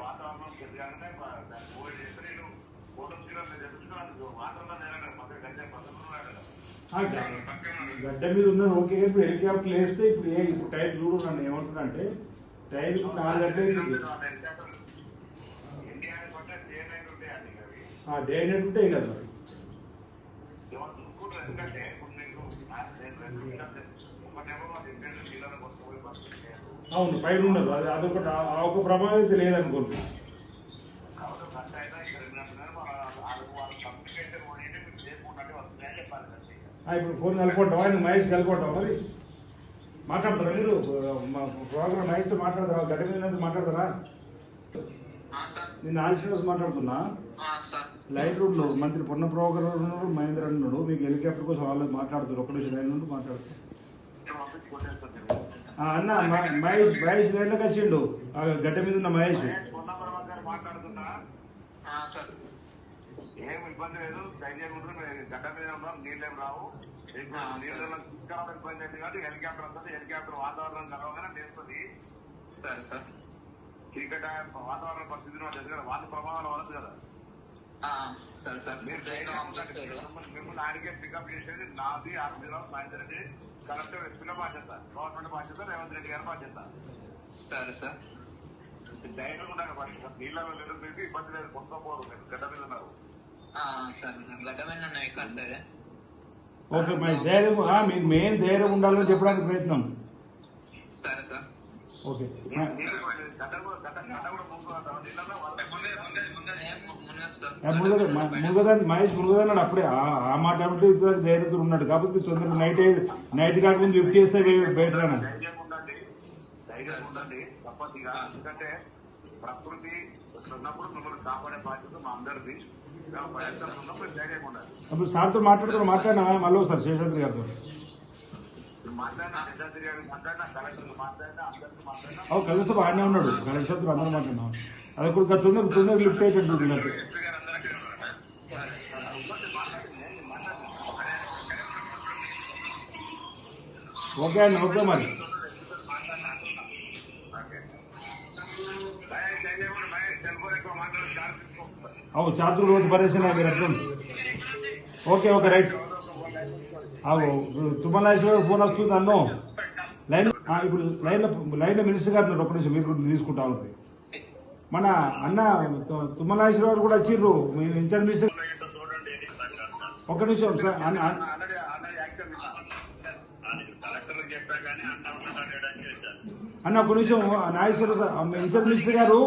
వాతావరణం కోవిడ్ చేస్తే నేను చెప్తున్నాను వాతావరణం పక్కన పక్కన గడ్డ మీద ఉన్నది ఓకే ఇప్పుడు హెలికాప్టర్ వేస్తే ఇప్పుడు ఏ ఇప్పుడు టైం చూడు నన్ను ఏమంటున్నా అంటే టైం ఇప్పుడు నాలుగు గంటలు డే నైట్ ఉంటే కదా మరి. అవును పైన ఉండదు. అది అదొకటి ఆ- ఒక ప్రభావం అయితే లేదనుకోండి. ఇప్పుడు ఫోన్ కలుపుకుంటావా? ఆయన మహేష్ కలుపుకుంటావా మరి? మాట్లాడతారా మీరు? ప్రోగ్రామ్ మహేష్తో మాట్లాడతారా? గడ్డ మీద మాట్లాడతారా? నేను ఆదిశ్రీనివాస్ మాట్లాడుతున్నా. సార్. లైట్ రూమ్లో మంత్రి పొన్న ప్రోగ్రామ్ ఉన్నారు మహేంద్ర అన్నాడు మీకు హెలికాప్టర్ కోసం వాళ్ళు మాట్లాడుతారు ఒక నిమిషం లైన్ నుండి ఆ, అన్న మ- మహేష్ మహేష్ లైన్లోకి వచ్చిండు? గడ్డ మీద ఉన్న మహేష్. మహేష్ కొన్న తర్వాత గారు మాట్లాడుతున్నా సార్. ఏం ఇబ్బంది లేదు. ధైర్యం ఉంటుంది గడ్డ మీద ఉన్నాం నీళ్ళేం రావు. నీళ్ళలో తీసుకురావడం ఇబ్బంది అయింది కాబట్టి హెలికాప్టర్ వస్తుంది హెలికాప్టర్ వాతావరణం కలవగానే తెలుస్తుంది సరే సార్. చీకట వాతావరణ పరిస్థితి వాళ్ళు ప్రభావాలు వలదు కదా. సరే సార్. మీరు. మిమ్మల్ని ఆయనకే పికప్ చేసేది నాది ఆర్మీరావు సాయంత్రం రెడ్డి కలెక్టర్ ఎస్పీల బాధ్యత గవర్నమెంట్ బాధ్యత రేవంత్ రెడ్డి గారి బాధ్యత. సరే సార్. ధైర్యం ఉండాలి మరి. నీళ్ళలో లేదు మీకు ఇబ్బంది లేదు. మొత్తం పోరు మీరు గడ్డ మీద ఉన్నారు. సరే సార్. గడ్డ మీద ఉన్నాయి ఇక్కడ సరే. ఓకే మరి ధైర్యం ఆ, మీకు మెయిన్ ధైర్యం ఉండాలని చెప్పడానికి ప్రయత్నం. సరే సార్. ఓకే. గడ్డ కూడా- గడ్డ కూడా ముందు ముందే ముందే ముందే ఏం మునిగదు సార్ ఆ, మురుగదా మ- మురుగదాన్ని మహేష్ మురుగదన్నాడు అప్పుడే. ఆ- మాట అంటే ఇతను ధైర్యంతో ఉన్నాడు కాబట్టి తొందరగా నైట్ నైట్ కాకముందు లిఫ్ట్ చేస్తే ఉండండి తప్పనిగా ఎందుకంటే ప్రకృతి ఉన్నప్పుడు మిమ్మల్ని కాపాడే బాధ్యత మా అందరిది. అప్పుడు సార్తో మాట్లాడుతూ మాట్లాడినా మళ్ళీ ఒకసారి శేషాద్రి గారితో. కలిసి బాగానే ఉన్నాడు. కలిసి అందరూ మాట్లాడినాం. అది ఇప్పుడు తొందర తొందర లిఫ్ట్ అయ్యేటట్టు ఉంది నాకు ఎస్పీ గారు అందరూ అక్కడే ఉన్నారా? సరే సార్ ఉండండి, మాట్లాడండి, నేను మాట్లాడను. ఓకే అండి ఓకే మరి అవు చార్జులు రోజు పరేషన్ మీరు అర్థం. Okay okay right. అవు తుమ్మలేశ్వర ఫోన్ వస్తుంది అన్ను. లైన్ ఇప్పుడు లైన్ లైన్ మినిస్టర్ గారు ఉన్నారు. ఒక్క నిమిషం మీరు తీసుకుంటా ఉంది. మన అన్న తు- కూడా వచ్చిర్రు మీ ఇన్ఛార్జ్ మినిస్టర్ ఒక్క నిమిషం సార్ అన్న ఒక నిమిషం నాగేశ్వర సార్ గారు